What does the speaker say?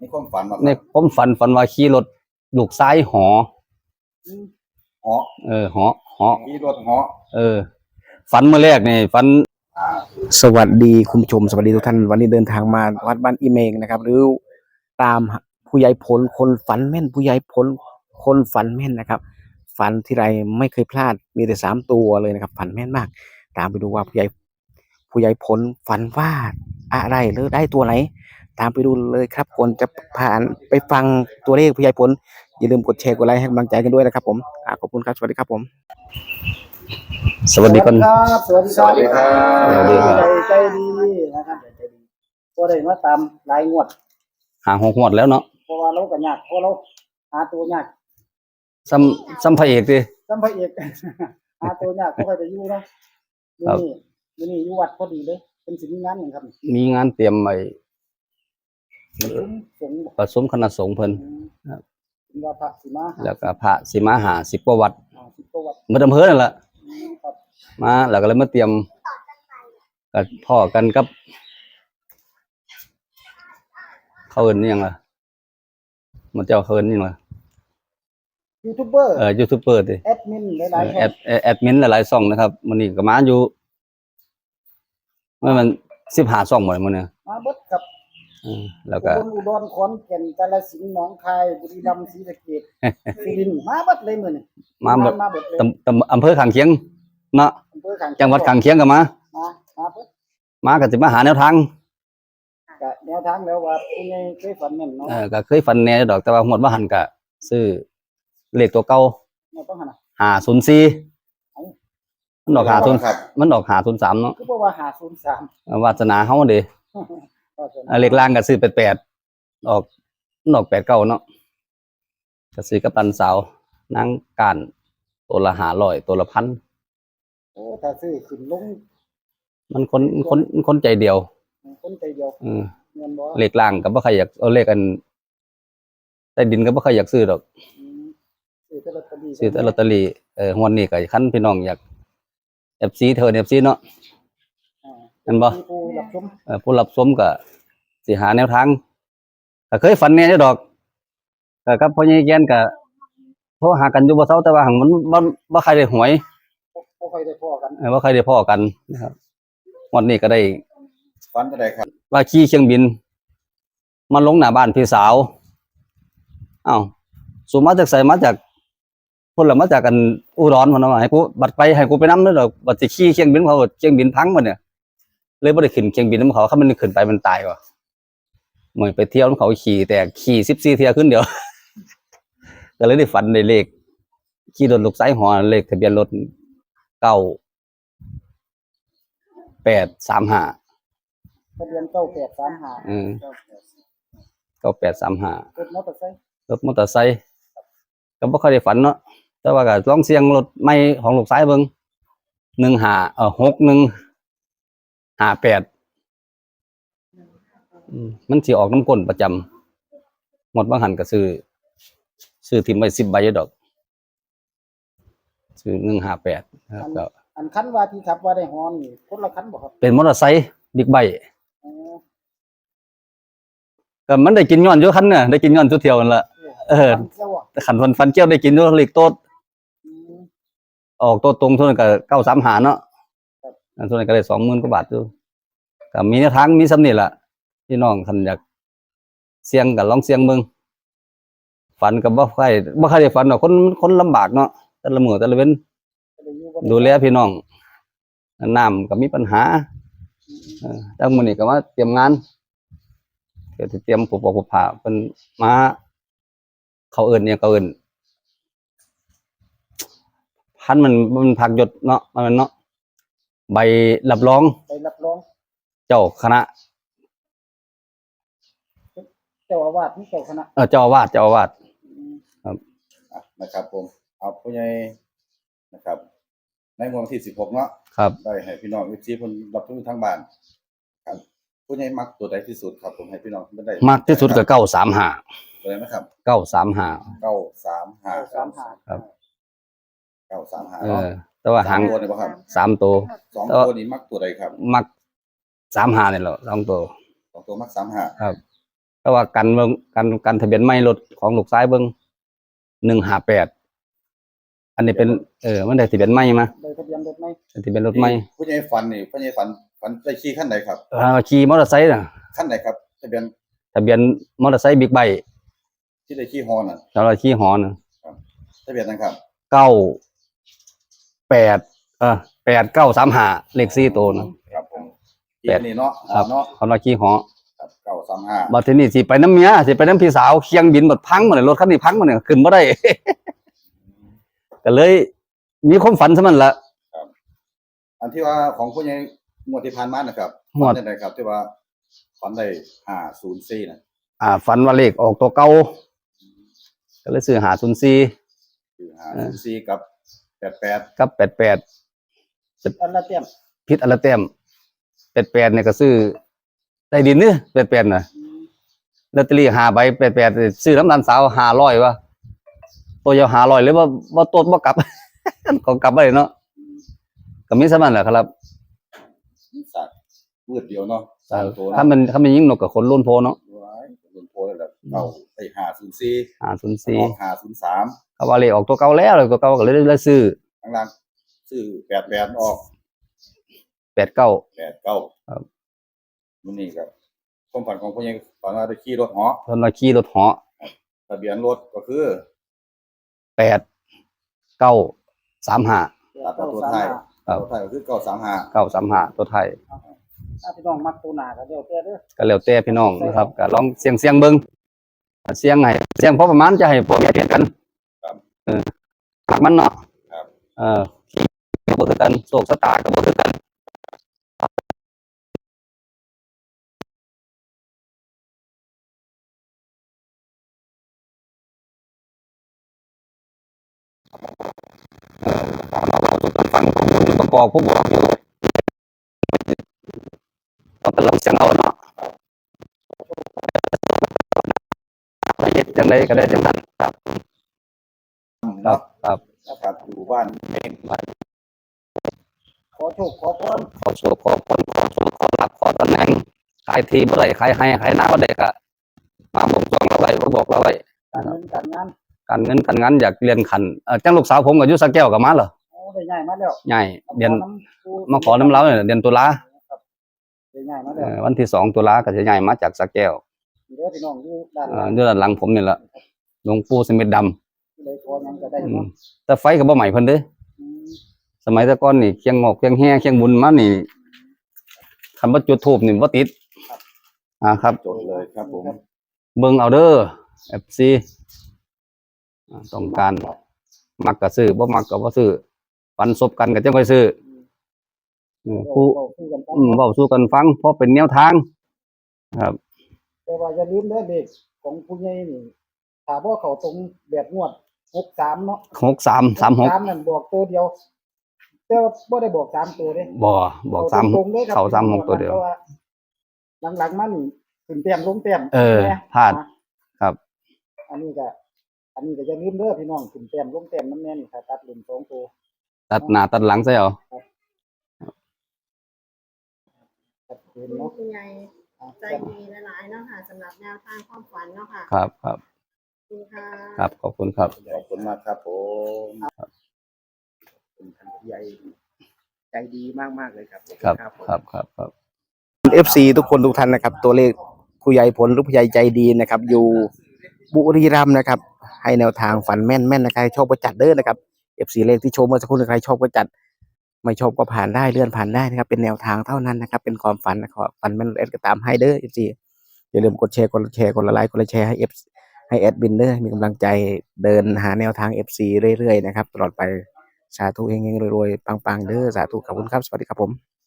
นี่ความฝันมาในผมฝันฝันว่าขี่รถลูกซ้ายหอ เหาะเออหอหอขี่รถเหาะเออ ฝันเมื่อแรกนี่ฝัน อ่า สวัสดีคุณผู้ชมสวัสดีทุกท่านวันนี้เดินทางมาวัดบ้านอีเมงนะครับ หรือตามผู้ใหญ่ผลคนฝันแม่นผู้ใหญ่ผลคนฝันแม่นนะครับ ฝันที่ไรไม่เคยพลาดมีแต่สามตัวเลยนะครับ ฝันแม่นมาก ตามไปดูว่าผู้ใหญ่ผู้ใหญ่ผลฝันว่าอะไรหรือได้ตัวไหน ตามไปดูเลยครับก่อนจะผ่านไปฟังตัวเลขผู้ใหญ่ผล อย่าลืมกดแชร์กดไลค์ให้กำลังใจกันด้วยนะครับผมอ่าขอบคุณครับ สวัสดีครับผม สวัสดีคน ครับสวัสดีสวัสดีครับ สวัสดีครับใจใจดีนะครับใจดีก็ได้มาตามรายงวดหาหกหมดแล้วเนาะเพราะว่าเราก็ยากเพราะเราหาตัวยากซ้ำซ้ำพระเอกดิ จำพระเอก หาตัวยากก็ค่อยจะอยู่เนาะครับ นี่นี่นี่อยู่วัดพอดีเลย เป็นสิ่งงานหนึ่งครับมีงานเตรียมไว้ซุ้ม สงฆ์บอกผสมคณะสงฆ์เพิ่นครับเป็นว่าพระสิมาหาแล้วก็พระสิมาหาสิบกว่าวัดหาสิบกว่าวัดมาอำเภอนั่นแหละอืมครับมาแล้วก็เลยมาเตรียมกับพ่อกันกับ เขาเอินนี่ยังล่ะมันเจ้าเขาเอินนี่ยังล่ะยูทูบเบอร์เออยูทูบเบอร์ดิแอดมินหลายๆแอช่อดแอดแอดมินหลายๆช่องนะครับมันนี่ก็มาอยู่มันมันสิบหาช่องหมดมันเนี่ยมาเบิดกับอืม แล้วอุก็บลอุดรขอนแก่นกาฬสินธุ์หนองคายบุรีรัมย์ศรีสะเกษสุรินทร์มาเบิดเลยมื้อนี้มาหมดมาเบิดเลยตำตำอำเภอข้างเคียงเนาะอำเภอข้างจังหวัดข้างเคียงก็มามามาเบิดมาก็สิมาหาแนวทางกะแนวทางแล้วว่าผู้ใหญ่เคยฝันแม่นเนาะเออก็เคยฝันแหน่ดอกแต่ว่าหมดว่าหันก็ซื้อเลขตัวเก่าเราต้องหั่นน่ะหาศูนย์สี่มันออกหาศูนย์ครับมันออกหาศูนย์สามเนาะคือบอกว่า503วาสนาเฮาเด้ก็จะ อ่าเลขล่างก็ซื้อแปดแปดออกมันออกแปดเก้าเนาะก็ซื้อกับตันสาวนางการตัวละหาร้อยตัวละพันโอ้ถ้าซื้อขึ้นลงมันคนคนคนใจเดียว คนใจเดียวอืมเงินบ่เลขล่างก็บ่ใครอยากเอาเลขอันใต้ดินก็บ่ใครอยากซื้อดอกอืมซื้อแต่ลอตเตอรี่ซื้อแต่ลอตเตอรี่เออฮวนนี้ก็คันพี่น้องอยาก FC เธอ FC เนาะอ่าแม่นบ่มีผู้รับชมเอ่อผู้รับชมก็ สิหาแนวทางก็เคยฝันแหน่อยู่ดอกก็กับพ่อใหญ่แกนก็โทรหากันอยู่บ่เซาแต่ว่าหังมันบ่บ่ใครได้หวยบ่ค่อยได้พ้อกันเออบ่ใครได้พ้อกันนะครับวันนี้ก็ได้ฝันจะได้ครับ ว่าขี่เครื่องบินมาลงหน้าบ้านพี่สาวอ้าวสุมาจากไสมาจากพุ่นละมาจากกันอุดรพุ่นน่ะว่าให้กูบัดไปให้กูไปนำเด้อดอกบัดสิขี่เครื่องบินเขาเครื่องบินพังหมดเนี่ยเลยบ่ได้ขึ้นเครื่องบินนำเขาถ้ามันขึ้นไปมันตายว่ะเหมือนไปเที่ยวนำเขาขี่แต่ขี่14เที่ยวขึ้นเดียว ก็เลยได้ฝันได้เลข ขี่รถลูกสายหอเลขทะเบียนรถเก้าแปดสามห้าทะเบียน9835อืมเก้าแปดสามห้ารถมอเตอร์ไซค์รถมอเตอร์ไซค์ก็บ่ค่อยได้ฝันเนาะแต่ว่าก็ลองเสียงรถไม่ของลูกสายเบิ่งหนึ่งหาเออหกหนึ่งหาแปดอืม มันสิออกน้ำก้นประจำหมดบางหันก็ซื้อซื้อทิมไว้สิบใบอยู่ดอกซื้อหนึ่งหาแปดนะครับก็อันคันว่าที่ขับว่าได้ฮอนนี่คนละคันบ่ครับเป็นมอเตอร์ไซค์บิ๊กไบค์อ๋อก็มันได้กินย้อนอยู่คันเนี่ยได้กินย้อนทุกเที่ยวนั่นละเออคันเจ้าอะขันฟันฟันเกี้ยวได้กินอยู่เลขโต๊ดอืมออกตัวตรงเท่านั้นก็เก้าสามหาเนาะอันเท่านั้นก็ได้สองหมื่นกว่าบาทอยู่ก็มีแนวทางมีสำนี่แหละ พี่น้องคันอยากเสียงกับลองเสียงเบิ่งฝันกับบ่ใครบ่ใครได้ฝันหรอกคนคนลำบากเนาะแต่ละมื้อแต่ละเว้นก็ได้อยู่บ่ดูแลพี่น้องน้ำก็มีปัญหาเออแต่มื้อนี้ก็มาเตรียมงานเดี๋ยวสิเตรียมผู้ปกผู้ผ่าเพิ่นมาเขาเอิ้นเนี่ยเขาเอิ้นพันมันมันพักยศเนาะมันเนาะใบรับรองไปรับรอง เจ้าคณะ เจ้าอาวาสที่เจ้าคณะเออเจ้าอาวาสเจ้าอาวาสอืมอะนะครับผมเอาผู้ใหญ่นะครับ ในงวดวันที่สิบหกเนาะครับ ได้ให้พี่น้องวิธีเพิ่นรับทุกทางบ้านครับผู้ใหญ่มักตัวใดที่สุดครับ ผมให้พี่น้องได้มากที่สุดก็เก้าสามหาตัวไหนนะครับเก้าสามหาเก้าสามห้าสามหาครับเก้าสามห้าเอเนาะอแต่ว่าหางสมตัวนี่บ่ครับสามตัว สองเอ่อตัวนี้มักตัวใดครับมักสามหาเนี่ยแหละสองตัว สองตัวมักสามห้าครับ แต่ว่ากันเบิ่งกันกันทะเบียนไม่รถของลูกซ้ายเบิ่งหนึ่งห้าแปดอันนี้เป็นเออมันได้ทะเบียนไม่มาได้ทะเบียนรถไหมทะเบียนรถไม่ผู้ใหญ่ฝันนี่ผู้ใหญ่ฝันฝันได้ขี่ขั้นไหนครับเออขี่มอเตอร์ไซค์น่ะขั้นไหนครับทะเบียนทะเบียนมอเตอร์ไซค์บิ๊กไบค์ที่ได้ขี่ฮอน่ะแล้วเราขี่หอน่ะทะเบียนนะครับเก้าแปดเออแปดเก้าสามห้าเลขสี่ตัวน่ะครับผมแปดนี่เนาะครับเนาะเขาเราขี่หอ ครับเก้าสามห้าบัดทีนี้สิไปน้ำเมียสิไปน้ำพี่สาวเคียงบินหมดพังหมดเลยรถคันนี้พังหมดเนี่ยขึ้นมาได้ ก็เลย มีความฝันสมันละอันที่ว่าของผู้ใหญ่งวดที่ผ่านมานะครับงวดฝันได้ครับ ที่ว่าฝันได้ห้าศูนย์สี่นะอ่าฝันว่าเลขออกตัวเก่าก็เลยซื้อหาศูนย์สี่คือห้าศูนย์สี่กับแปดแปดกับแปดแปดอันละเต็มพิษอันละแต้มแปดแปดเนี่ยก็ซื้อ ได้ดินเนี่ยแปดแปดน่ะลอตเตอรี่หาใบแปดแปดซื้อน้ำตาลสาวหาร้อยวะตัวยาวหาร้อยเลยว่าว่าตัวบ่กลับก็กลับไปเนาะก็มีสมันแหละครับสัตว์พืดเดียวเนาะสามตัวถ้ามันถ้ามันยิงนกกับคนล้นโพเนาะว้ายรุ่นโพเลยแหละเก้าไอ้ห้าศูนย์สี่หาศูนย์สี่ออกห้าศูนย์สามเขาว่าเลขออกตัวเก่าแล้วเลยตัวเก่าก็เลยเลยซื้อข้างล่างซื้อแปดแปดออกแปดเก้าแปดเก้าครับ มันนี่ครับความฝันของผู้ใหญ่ฝันว่าได้ขี่รถเหาะตอนเราขี่รถเหาะทะเบียนรถก็คือแปดเก้าสามห้า ตัดเอาตัวไทยครับ ตัวไทยก็คือเก้าสามห้าเก้าสามห้าตัวไทย ถ้าพี่น้องมักตัวหนาก็เดี๋ยวแต่เด้อก็แล้วแต่พี่น้องนะครับก็ลองเสียงเสียงเบิ้งเสียงให้เสียงพอประมาณจะให้พวกเมียเปลี่ยนกันเออหักมันเนาะเออขี้ก็บ่คือกันโศกสตาก็บ่คือกัน ฟังข้อมูลประกอบผู้บอกอยู่เราก็ลองเสียงเอาเนาะไปเฮ็ดจังไดก็ได้จังนั้นครับครัเนาะบครับครับอยู่บ้านขอโชคขอพรขอโชคขอผลขอโชคขอลาภขอตำแหน่งขายที่บ่อได้ขายให้ขายหน้าบ่ได้ก็มาบอกจองเราไว้บ่บอกเราไว้การเงินการงานการเงินการงานอยากเรียนขันเอ่อจังลูกสาวผมก็อยู่สักแก้วก็มาเหรอ ได้ง่ายมาแล้วใหญ่เรียนปูมาขอน้ำเราเนี่ยเดือนตุลาได้ง่ายมาเอ่แล้วอวันที่สองตุลาก็จะใหญ่มาจากสักแก้วเด้อพี่น้องอยู่ด้านหเอ่ลัองอยู่ด้านหลังผมนี่แหละหลวงปู่สมิทดำเลยขอหยังก็ได้อืมเนาะแต่ไฟก็บ่ใหม่เพิ่นเด้อืมสมัยแต่ก่อนนี่เคียงงอกเคียงแห่เคียงบุญมานี่คำว่าจุดทูบนี่บ่ติดอ่าครับจดเลยครับผมเบิ่งเอาเด้อ FC อ่าต้องการมักก็ซื้อบ่มักก็บ่ซื้อ ปันศพกันก็จังค่อยซื้ออืมผู้เว้าคุยกันไปอืมเว้าสู่กันฟังเพราะเป็นแนวทางครับ แต่ว่าอย่าลืมเด้อเด็กของผู้ใหญ่นี่ถ้าบ่เข้าตรงแบบงวด63เนาะ63 36นั่นบอกตัวเดียว แต่ว่าบ่ได้บอกสามตัวเด้ บ่บอกตรงๆเลยครับเข้าสามหกตัวเดียว พราะหลังๆมานี่ขึ้นเต็มลงเต็มเออแน่พลาด ครับ อันนี้ก็อันนี้ก็จะลืมเด้อพี่น้องขึ้นเต็มลงเต็มน้ำแน่นถ้าตัดเล่นสองตัว ตัดหน้าตัดหลังใส่เอาตัดเห็นคุณเนาะคุณยายใจดีหลายๆเนาะค่ะสำหรับแนวทางความฝันเนาะค่ะครับครับ ขอบคุณค่ะครับขอบคุณครับ ขอบคุณมากครับผมเป็นทางผู้ใหญ่ใจดีมากๆเลยครับครับผมครับครับครับเอฟซีทุกคนทุกท่านนะครับ ตัวเลขผู้ใหญ่ผลหรือผู้ใหญ่ใจดีนะครับ อยู่บุรีรัมย์นะครับ ให้แนวทางฝันแม่นแม่นนะใครชอบก็จัดเด้อนะครับ เอฟซีเลขที่โชว์เมื่อสักครู่ใครชอบก็จัด ไม่ชอบก็ผ่านได้เลื่อนผ่านได้นะครับ เป็นแนวทางเท่านั้นนะครับ เป็นความฝันนะครับฝันมันเอ็ดก็ตามให้เด้อเอฟซีอย่าลืมกดแชร์กดแชร์กดไลค์กดแชร์ให้เอฟให้แอดบินเด้อมีกำลังใจเดินหาแนวทางเอฟซีเรื่อยๆนะครับตลอดไปสาธุเฮงๆรวยๆปังๆเด้อสาธุขอบคุณครับสวัสดีครับผม